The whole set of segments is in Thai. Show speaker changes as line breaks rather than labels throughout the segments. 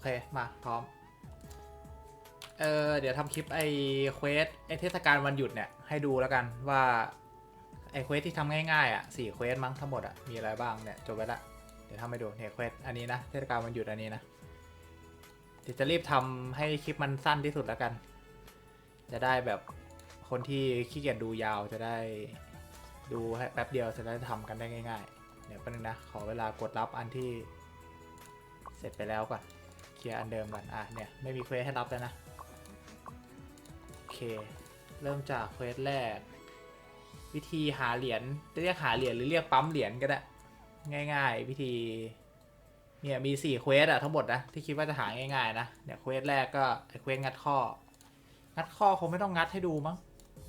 เค มา พร้อม เออเดี๋ยวทำคลิปไอ้เควสไอ้เทศกาลวันหยุดเนี่ย ให้ดูแล้วกันว่า ไอ้เควสที่ทำง่ายๆ อะสี่เควสมั้งทั้งหมดอะ มีอะไรบ้างเนี่ย จบไปละ เดี๋ยวทำให้ดูเนี่ยเควสอันนี้นะ เทศกาลวันหยุดอันนี้นะเดี๋ยวจะรีบทำให้คลิปมันสั้นที่สุดแล้วกัน จะได้แบบคนที่ขี้เกียจดูยาวจะได้ดูให้แป๊บเดียวจะได้ทำกันได้ง่าย ๆ เดี๋ยวแป๊บนึงนะ ขอเวลากดรับอันที่เสร็จไปแล้วก่อน เคลียร์อันเดิมก่อนอะเนี่ยไม่มีเควสให้รับแล้วนะ โอเค เริ่มจากเควสแรก วิธีหาเหรียญจะเรียกหาเหรียญหรือเรียกปั๊มเหรียญก็ได้ ง่าย ๆ วิธีเนี่ยมีสี่เควสอะทั้งหมดนะที่คิดว่าจะหาง่ายๆนะเนี่ยเควสแรกก็ไอเควสงัดข้อ งัดข้อคงไม่ต้องงัดให้ดูมั้ง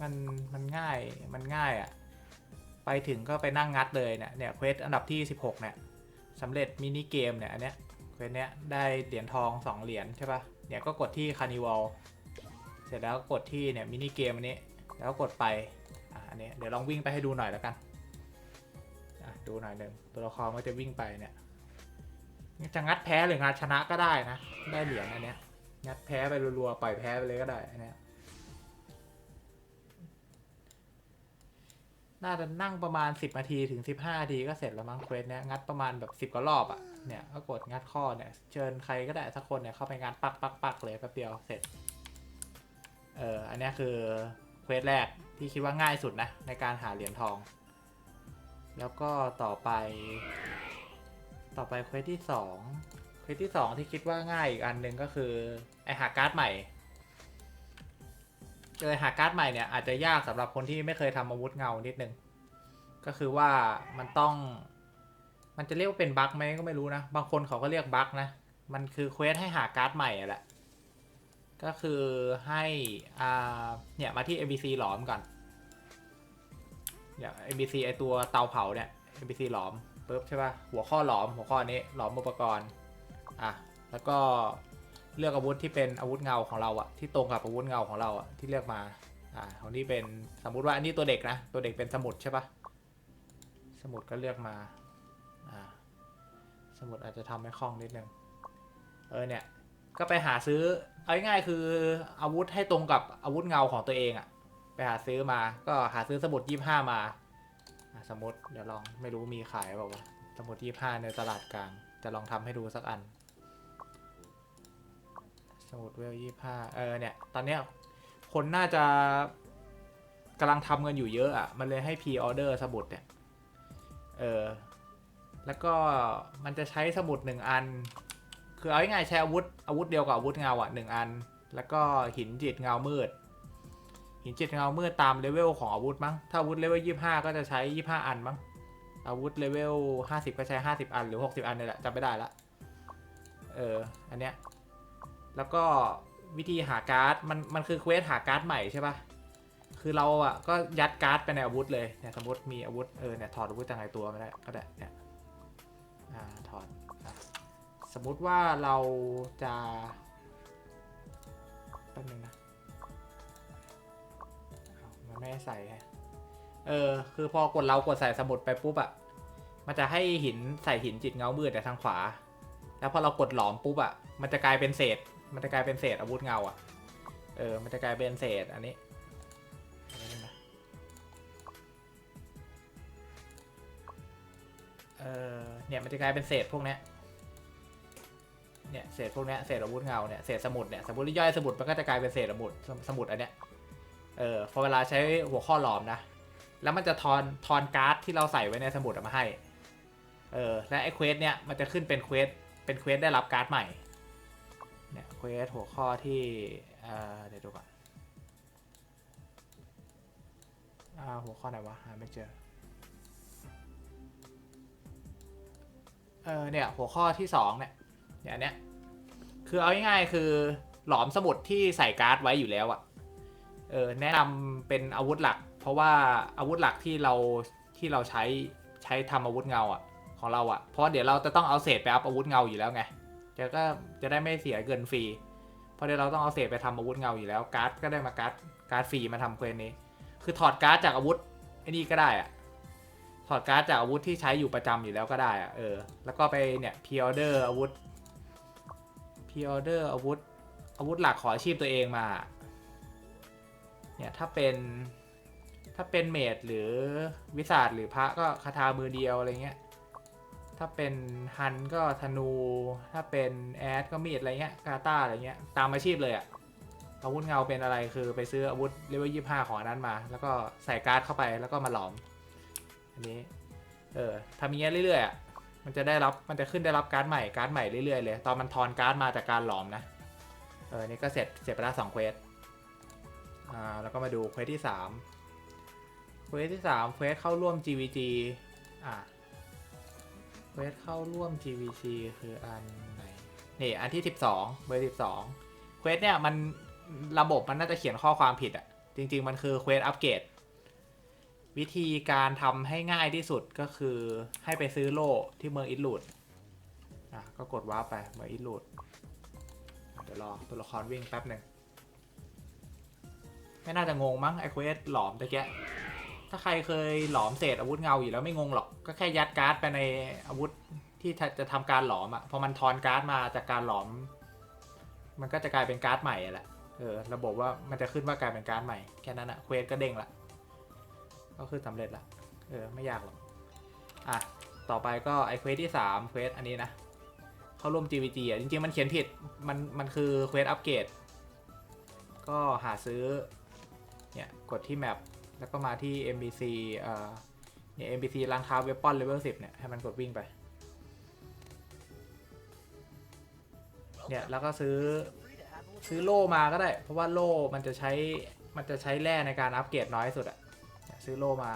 มันมันง่ายมันง่ายอะไปถึงก็ไปนั่งงัดเลยเนี่ยเนี่ยเควสอันดับที่ 16เนี่ยสำเร็จมินิเกมเนี่ยอันเนี้ย เควสเนี้ยได้เหรียญทอง 2 เหรียญใช่ปะเนี่ยก็กดที่คานิวัลเสร็จแล้วก็กดที่เนี่ยมินิเกมอันนี้ แล้วก็กดไป อะอันนี้เดี๋ยวลองวิ่งไปให้ดูหน่อยแล้วกัน อะดูหน่อยหนึ่งตัวละครก็จะวิ่งไปเนี่ย จะงัดแพ้หรืองัดชนะก็ได้นะ ได้เหรียญอันเนี้ย งัดแพ้ไปรัวๆ ปล่อยแพ้ไปเลยก็ได้อันเนี้ยน่าจะนั่งประมาณ 10นาทีถึง 15นาทีก็เสร็จแล้วมั้งเควสเนี้ยงัดประมาณแบบ 10กว่ารอบอะ่ะ เนี่ยก็กดงัดข้อเนี่ยเชิญใครก็ได้สักคนเนี่ยเข้าไปงัดปักปักปักเลยแป๊บเดียวเสร็จ เอออันนี้คือเควสแรกที่คิดว่าง่ายสุดนะในการหาเหรียญทอง แล้วก็ต่อไป ต่อไปเควสที่สองเควสที่สองที่คิดว่าง่ายอีกอันหนึ่งก็คือไอหาการ์ดใหม่เจอหาการ์ดใหม่เนี่ยอาจจะยากสำหรับคนที่ไม่เคยทำอาวุธเงานิดนึงก็คือว่ามันต้อง มันจะเรียกว่าเป็นบั๊กไหมก็ไม่รู้นะ บางคนเขาก็เรียกบั๊กนะ มันคือเควสให้หาการ์ดใหม่อะแหละ ก็คือให้อ่าเนี่ยมาที่ NPC หลอมก่อนเนี่ย NPC ไอตัวเตาเผาเนี่ย NPC หลอมปุ๊บใช่ป่ะ หัวข้อหลอมหัวข้อนี้หลอมอุปกรณ์อะแล้วก็เลือกอาวุธที่เป็นอาวุธเงาของเราอะที่ตรงกับอาวุธเงาของเราอะที่เลือกมาอ่าของนี้เป็นสมมุติว่าอันนี้ตัวเด็กนะ ตัวเด็กเป็นสมุดใช่ปะสมุดก็เลือกมา สมุดอาจจะทำให้คล่องนิดนึง เออเนี่ย ก็ไปหาซื้อ เอาง่ายๆคืออาวุธให้ตรงกับอาวุธเงาของตัวเองอะไปหาซื้อมา ก็หาซื้อสมุดยี่ห้ามา สมมติเดี๋ยวลองไม่รู้มีขายเปล่าวะ สมุดยี่ห้าในตลาดกลาง จะลองทำให้ดูสักอัน สมุดเวลยี่ห้าเออเนี่ย ตอนเนี้ยคนน่าจะกำลังทำกันอยู่เยอะอะ่ะมันเลยให้พรีออเดอร์สมุดเนี่ย เออ แล้วก็มันจะใช้สมุดหนึ่งอัน คือเอาง่ายๆใช้อาวุธอาวุธเดียวกับอาวุธเงาอะหนึ่งอัน แล้วก็หินจิตเงามืด หินจิตเงามืดตามเลเวลของอาวุธมั้ง ถ้าอาวุธเลเวลยี่ห้าก็จะใช้ยี่ห้าอันมั้ง อาวุธเลเวลห้าสิบก็ใช้ห้าสิบอันหรือหกสิบอันเนี่ยแหละจำไม่ได้ละ เออ อันเนี้ย แล้วก็วิธีหาการ์ดมันมันคือเควสหาการ์ดใหม่ใช่ปะคือเราอะก็ยัดการ์ดไปในอาวุธเลยเนี่ยสมมติมีอาวุธเออเนี่ยถอดอาวุธจากในตัวไม่ได้ก็ได้เนี่ย อ่าถอดสมมุติว่าเราจะแป๊บนึงนะมันไม่ใส่ฮะเออ คือพอกดเรากดใส่สมุดไปปุ๊บอะมันจะให้หินใส่หินจิตเงามืดแต่ทางขวา แล้วพอเรากดหลอมปุ๊บอะมันจะกลายเป็นเศษ มันจะกลายเป็นเศษอาวุธเงาอะเออ มันจะกลายเป็นเศษอันนี้ ออเนี่ยมันจะกลายเป็นเศษพวกเนี้ยเนี่ยเศษพวกเนี้ยเศษอาวุธเงาเนี่ยเศษสมุดเนี่ยสมมติย่อยสมุดมันก็จะกลายเป็นเศษสมุดสมุดอันเนี้ยเออพอเวลาใช้หัวข้อหลอมนะแล้วมันจะทอนทอนการ์ดที่เราใส่ไว้ในสมุดออกมาให้เออและไอ้เควสเนี่ยมันจะขึ้นเป็นเควสเป็นเควสได้รับการ์ดใหม่เนี่ยเควสหัวข้อที่เออเดี๋ยวดูก่อนอ่าหัวข้อไหนวะหาไม่เจอ เออเนี่ยหัวข้อที่สองเนี่ยเนี่ยเนี้ยคือเอาง่ายๆคือหลอมสมุดที่ใส่การ์ดไว้อยู่แล้วอะเออแนะนำเป็นอาวุธหลัก เพราะว่าอาวุธหลักที่เราที่เราใช้ใช้ทำอาวุธเงาอะของเราอะเพราะเดี๋ยวเราจะต้องเอาเศษไปอัพอาวุธเงาอยู่แล้วไงจะก็จะได้ไม่เสียเงินฟรีเพราะเดี๋ยวเราต้องเอาเศษไปทำอาวุธเงาอยู่แล้วการ์ดก็ได้มาการ์ดการ์ดฟรีมาทำเควสนี้ คือถอดการ์ดจากอาวุธไอ้นี่ก็ได้อะ ถอดการ์ดจากอาวุธที่ใช้อยู่ประจำอยู่แล้วก็ได้อะเออ แล้วก็ไปเนี่ยพิออเดอร์อาวุธพิพีออเดอร์อาวุธ อาวุธหลักขออาชีพตัวเองมา เนี่ยถ้าเป็นถ้าเป็นเมดหรือวิสาดหรือพระก็คาถามือเดียวอะไรเงี้ย ถ้าเป็นฮันก็ธนู ถ้าเป็นแอดก็มีดอะไรเงี้ยกาตาอะไรเงี้ยตามอาชีพเลยอะอาวุธเงาเป็นอะไรคือไปซื้ออาวุธเลเวลยี่ห้าของอันนั้นมา แล้วก็ใส่การ์ดเข้าไปแล้วก็มาหลอม อันนี้ เออทำอย่างเงี้ยเรื่อยๆอะมันจะได้รับมันจะขึ้นได้รับการ์ดใหม่การ์ดใหม่เรื่อยๆเลยตอนมันทอนการ์ดมาจากการหลอมนะเออนี่ก็เสร็จเสร็จไปแล้วสองเควสอ่าแล้วก็มาดูเควสที่สามเควสที่สามเควสเข้าร่วม GVG อ่าเควสเข้าร่วม GVC คืออันไหนนี่อันที่12เบอร์12เควสเนี่ยมันระบบมันน่าจะเขียนข้อความผิดอะ่ะจริง ๆ มันคือเควสอัปเกรด วิธีการทำให้ง่ายที่สุดก็คือให้ไปซื้อโล่ที่เมืองอิลูดอะก็กดว้าไปเมืองอิลูดเดี๋ยวรอตัวละครวิ่งแป๊บหนึ่งไม่น่าจะงงมั้งไอเควสหลอมตะเกียถ้าใครเคยหลอมเศษอาวุธเงาอยู่แล้วไม่งงหรอกก็แค่ยัดการ์ดไปในอาวุธที่จะทำการหลอมอะพอมันทอนการ์ดมาจากการหลอม มันก็จะกลายเป็นการ์ดใหม่แหละเออระบบว่ามันจะขึ้นว่ากลายเป็นการ์ดใหม่แค่นั้นอะเควสก็เด้งละ ก็คือสำเร็จละเออไม่ยากหรอกอะต่อไปก็ไอเควสที่สามเควสอันนี้นะ เข้าร่วม GVG อะจริงๆ มันเขียนผิดมันมันคือเควสอัปเกรดก็หาซื้อเนี่ยกดที่แมปแล้วก็มาที่ MBC เอ่อเนี่ย MBC ร้านค้าเวปอนเลเวล10เนี่ย ให้มันกดวิ่งไป เนี่ย แล้วก็ซื้อซื้อโล่มาก็ได้ เพราะว่าโล่มันจะใช้มันจะใช้แร่ในการอัปเกรดน้อยสุดอะเนี่ย ซื้อโล่มา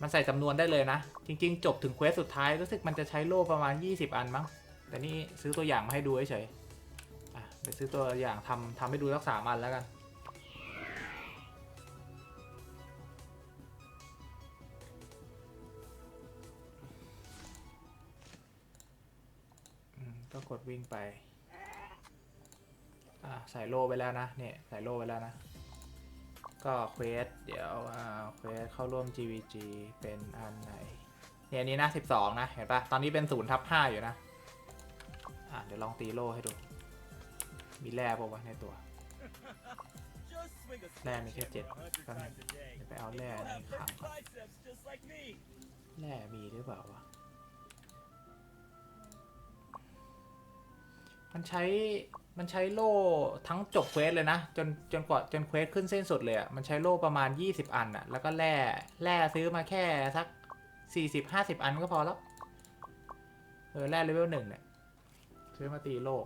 มันใส่จำนวนได้เลยนะ จริง ๆ จบถึงเควสสุดท้ายรู้สึกมันจะใช้โล่ประมาณ 20 อันมั้ง แต่นี่ซื้อตัวอย่างมาให้ดูเฉยๆอะไปซื้อตัวอย่างทำทำให้ดูสักสามอันแล้วกันก็กดวิ่งไป อ่าใส่โล่ไปแล้วนะ เนี่ย ใส่โล่ไปแล้วนะ ก็เควสเดี๋ยวเควสเข้าร่วม GVG เป็นอันไหนเนี่ยอันนี้นะ 12 นะ เห็นปะตอนนี้เป็น0ทับ5อยู่นะ อ่าเดี๋ยวลองตีโล่ให้ดู มีแร่ปะวะในตัวแร่มีแค่เจ็ดก็นั่นเดี๋ยวไปเอาแร่ในขังก่อนแร่มีหรือเปล่าวะ มันใช้ มันใช้โล่ทั้งจบเควสเลยนะ จนจนกว่าจนเควสขึ้นเส้นสุดเลยอะ่ะมันใช้โล่ประมาณ 20 อันอะ่ะแล้วก็แร่แร่ซื้อมาแค่สัก 40 50 อันก็พอแล้ว เออแร่เลเวลหนึ่งเนี่ยซื้อมาตีโล่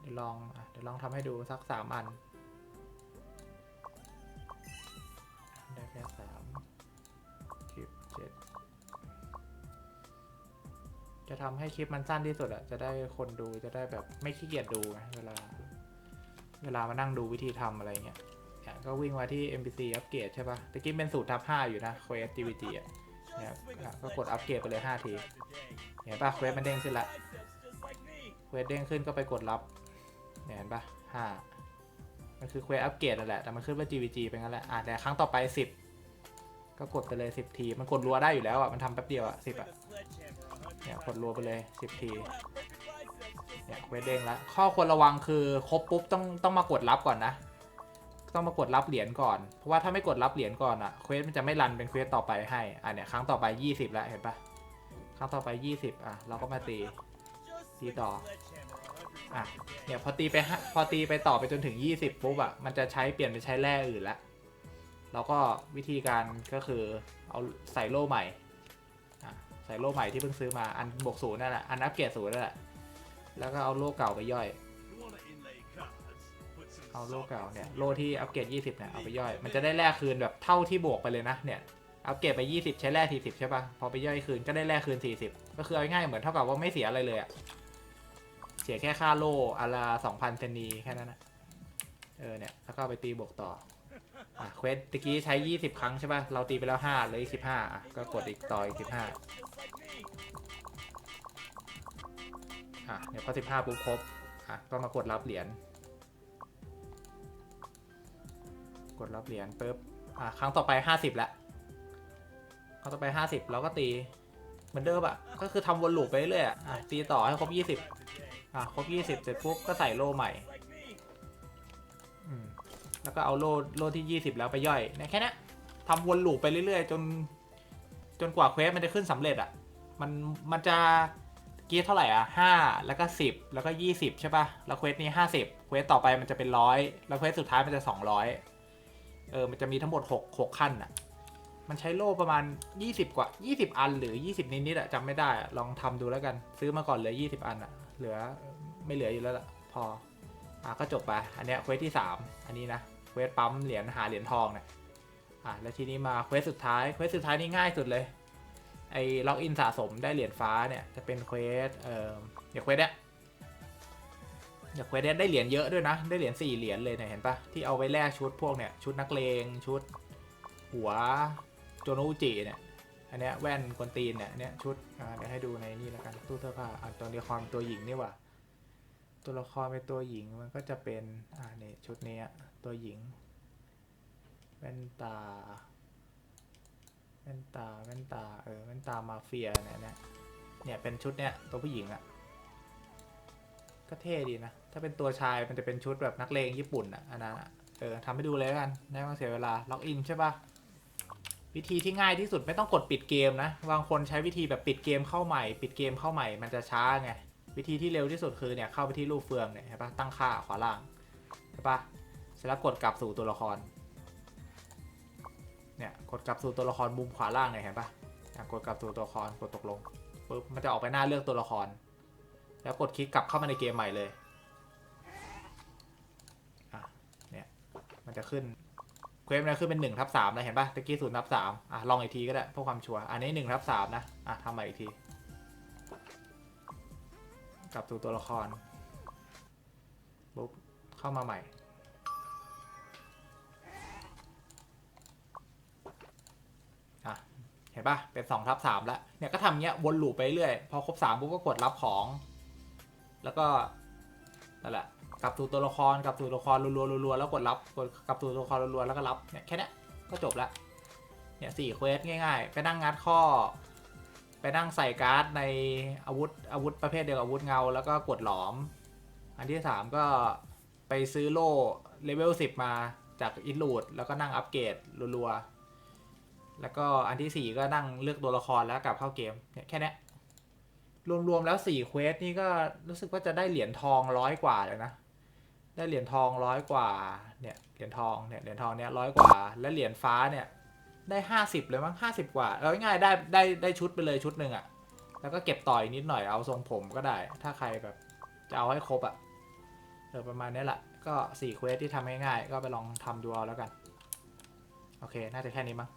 เดี๋ยวลองอะเดี๋ยวลองทำให้ดูสักสามอันได้แค่ จะทำให้คลิปมันสั้นที่สุดอะจะได้คนดูจะได้แบบไม่ขี้เกียจดูไงเวลา เวลามานั่งดูวิธีทำอะไรเงี้ยก็วิ่งมาที่ NPC อัปเกรดใช่ปะตะกี้เป็นสูตรทับ 5 อยู่นะ Quest GVG อะเนี่ยก็กดอัปเกรดไปเลย 5 ที เห็นปะเควสมันเด้งขึ้นละเควสเด้งขึ้นก็ไปกดรับ เห็นปะห้ามันคือเควสอัปเกรดนั่นแหละ แต่มันขึ้นว่า GVG เป็นงั้นแหละอะแต่ครั้งต่อไป 10 ก็กดไปเลย 10 ที มันกดรัวได้อยู่แล้วอะ มันทำแป๊บเดียวอะ 10 อะ เนี่ยกดรัวไปเลย 10 ทีเนี่ยเควสเด้งละข้อควรระวังคือครบปุ๊บต้องต้องมากดรับก่อนนะ ต้องมากดรับเหรียญก่อน เพราะว่าถ้าไม่กดรับเหรียญก่อนอะเควสมันจะไม่รันเป็นเควสต่อไปให้อะเนี่ยครั้งต่อไป 20แล้วเห็นปะครั้งต่อไป 20อะเราก็มาตีตีต่ออะเนี่ยพอตีไปพอตีไปต่อไปจนถึง 20ปุ๊บอะมันจะใช้เปลี่ยนไปใช้แร่อื่นละเราก็วิธีการก็คือเอาใส่โล่ใหม่ ใส่โล่ใหม่ที่เพิ่งซื้อมาอันบวกศูนย์นั่นแหละอันอัปเกรดศูนย์นั่นแหละแล้วก็เอาโล่เก่าไปย่อย เอาโล่เก่าเนี่ยโล่ที่อัปเกรด20เนี่ยเอาไปย่อย มันจะได้แร่คืนแบบเท่าที่บวกไปเลยนะเนี่ยอัปเกรดไป 20 ใช้แร่40ใช่ปะพอไปย่อยคืนก็ได้แร่คืน 40 ก็คือเอาง่ายเหมือนเท่ากับว่าไม่เสียอะไรเลยอะเสียแค่ค่าโล่อารา2,000เซนีแค่นั้นนะเออเนี่ยแล้วก็ไปตีบวกต่อ อะเควสตะกี้ใช้ 20 ครั้งใช่ป่ะ เราตีไปแล้ว 5เหลยอีก15อะก็กดอีกต่ออีก15อะเนี่ยพอ15ปุ๊บครบอะก็มากดรับเหรียญกดรับเหรียญปุ๊บอะครั้งต่อไป 50ละครั้งต่อไป 50เราก็ตีเหมือนเดิมอะก็คือทำวนลูปไปเรื่อยๆอะตีต่อให้ครบ 20อะครบยี่สิบเสร็จปุ๊บก็ใส่โล่ใหม่ แล้วก็เอาโล่โล่ที่ยี่สิบแล้วไปย่อยนี่ยแค่นี้ทำวนลูปไปเรื่อยๆ จน จนกว่าเควสมันจะขึ้นสำเร็จอะ มันมันจะกี้เท่าไหร่อะห้าแล้วก็สิบแล้วก็ยี่สิบใช่ป่ะ แล้วเควสนี้ห้าสิบเควสต่อไปมันจะเป็นร้อยแล้วเควสสุดท้ายมันจะสองร้อยเออ มันจะมีทั้งหมดหกหกขั้นอะ มันใช้โล่ประมาณยี่สิบกว่ายี่สิบอัน หรือยี่สิบนิดๆอะจำไม่ได้ลองทำดูแล้วกัน ซื้อมาก่อนเหลือยี่สิบอันอะ เหลือไม่เหลืออยู่แล้วล่ะ พอ อะก็จบไป อันเนี้ยเควสที่สามอันนี้นะ วสปั๊มเหรียญหาเหรียญทองเนี่ยอะแล้วทีนี้มาเควสสุดท้ายเควสสุดท้ายนี่ง่ายสุดเลยไอ้ล็อกอินสะสมได้เหรียญฟ้าเนี่ยจะเป็นเควสเอ่ออย่างเควสเนี้ยอย่างเควสเนี้ยได้เหรียญเยอะด้วยนะ ได้เหรียญสี่เหรียญเลยเนี่ยเห็นปะที่เอาไว้แลกชุดพวกเนี่ยชุดนักเลงชุดหัวโจโนอุจิเนี่ยอันเนี้ยแว่นกวนตีนเนี่ยเนี่ยชุดอ่าเดี๋ยวให้ดูในนี่แล้วกันตู้เสื้อผ้าอะตัวละครเป็นตัวหญิงนี่หว่าตัวละครเป็นตัวหญิงมันก็จะเป็นอ่าเนี่ยชุดเนี้ย ตัวหญิง แว่นตา แว่นตา แว่นตา เออ แว่นตามาเฟียเนี่ยเนี่ยเนี่ยเป็นชุดเนี่ยตัวผู้หญิงอะ่ะก็เท่ดีนะ ถ้าเป็นตัวชายมันจะเป็นชุดแบบนักเลงญี่ปุ่นอะ่ะอันนั้นอะเออทำให้ดูเลยแล้วกันได้มาเสียเวลา ล็อกอินใช่ปะวิธีที่ง่ายที่สุดไม่ต้องกดปิดเกมนะ บางคนใช้วิธีแบบปิดเกมเข้าใหม่ ปิดเกมเข้าใหม่ มันจะช้าไง วิธีที่เร็วที่สุดคือเนี่ยเข้าไปที่รูปเฟืองเนี่ยเห็นปะตั้งค่าขวาล่างใช่ปะ เสร็จแล้วกดกลับสู่ตัวละคร เนี่ยกดกลับสู่ตัวละครมุมขวาล่างเนี่ยเห็นปะ่ะกดกลับสู่ตัวละครกดตกลงปุ๊บมันจะออกไปหน้าเลือกตัวละคร แล้วกดคลิกกลับเข้ามาในเกมใหม่เลยอะเนี่ยมันจะขึ้นเควสมันะขึ้นเป็นหนึ่งทับสามเลยเห็นปะตะกี้ศูนย์ทับสามอะลองอีกทีก็ได้เพื่อความชัวร์อันนี้หนึ่งทับสามนะอะทำใหม่อีกทีกลับสู่ตัวละครปุ๊บเข้ามาใหม่ ห็นปะเป็นสองทับสามแล้วเนี่ยก็ทำเงี้ยวนลูปไปเรื่อยพอครบสามปุ๊บก็กดรับของ แล้วก็นั่นแหละกลับสู่ตัวละครกลับตัวละครรัวๆรัวๆแล้วกดรับกดกลับสู่ตัวละครรัวๆแล้วก็รับเนี่ยแค่นี้ก็จบละเนี่ยสี่เควสง่ายๆ ไปนั่งงัดข้อ ไปนั่งใส่การ์ดในอาวุธอาวุธประเภทเดียวกับอาวุธเงา แล้วก็กดหลอม อันที่สามก็ไปซื้อโล่เลเวลสิบมาจากอินลูดแล้วก็นั่งอัปเกรดรัวๆ แล้วก็อันที่สี่ก็นั่งเลือกตัวละครแล้วกลับเข้าเกมเนี่ยแค่เนี้ยรวมๆแล้วสี่เควสนี่ก็รู้สึกว่าจะได้เหรียญทองร้อยกว่าเลยนะได้เหรียญทองร้อยกว่าเนี่ยเหรียญทองเนี่ยเหรียญทองเนี่ยร้อยกว่า และเหรียญฟ้าเนี่ยได้ห้าสิบเลยมั้งห้าสิบกว่าเอาง่ายๆได้ได้ได้ชุดไปเลยชุดหนึ่งอะแล้วก็เก็บต่อยนิดหน่อยเอาทรงผมก็ได้ ถ้าใครแบบจะเอาให้ครบอะเออประมาณนี้แหละก็สี่เควสที่ทำง่ายๆก็ไปลองทำดูเอาแล้วกัน โอเค น่าจะแค่นี้มั้ง